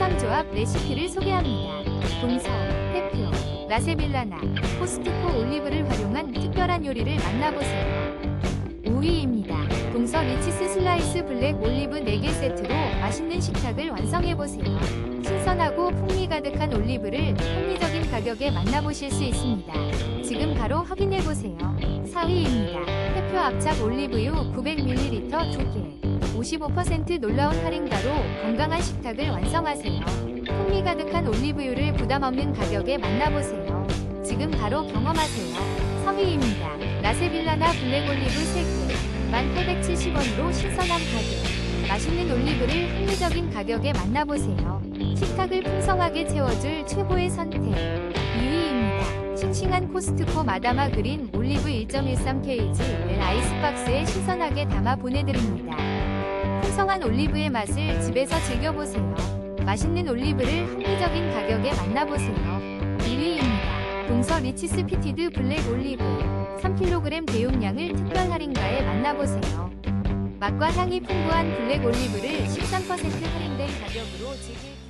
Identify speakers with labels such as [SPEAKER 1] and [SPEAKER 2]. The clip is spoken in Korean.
[SPEAKER 1] 식감조합 레시피를 소개합니다. 동서, 페피오, 라세빌라나, 코스트코 올리브를 활용한 특별한 요리를 만나보세요. 5위입니다. 동서 리치스 슬라이스 블랙 올리브 4개 세트로 맛있는 식탁을 완성해보세요. 신선하고 풍미 가득한 올리브를 합리적인 가격에 만나보실 수 있습니다. 지금 바로 확인해보세요. 4위입니다. 페표 압착 올리브유 900ml 2개. 55% 놀라운 할인가로 건강한 식탁을 완성하세요. 풍미 가득한 올리브유를 부담 없는 가격에 만나보세요. 지금 바로 경험하세요. 3위입니다. 라세빌라나 블랙 올리브 3개. 1,870원으로 신선함 가득. 맛있는 올리브를 합리적인 가격에 만나보세요. 식탁을 풍성하게 채워줄 최고의 선택. 2위입니다. 싱싱한 코스트코 마다마 그린 올리브 1.13kg 웰 아이스박스에 신선하게 담아 보내드립니다. 풍성한 올리브의 맛을 집에서 즐겨보세요. 맛있는 올리브를 합리적인 가격에 만나보세요. 1위입니다. 동서 리치스 피티드 블랙 올리브 3kg 대용량을 특별 할인가에 만나보세요. 맛과 향이 풍부한 블랙 올리브를 13% 할인된 가격으로 즐길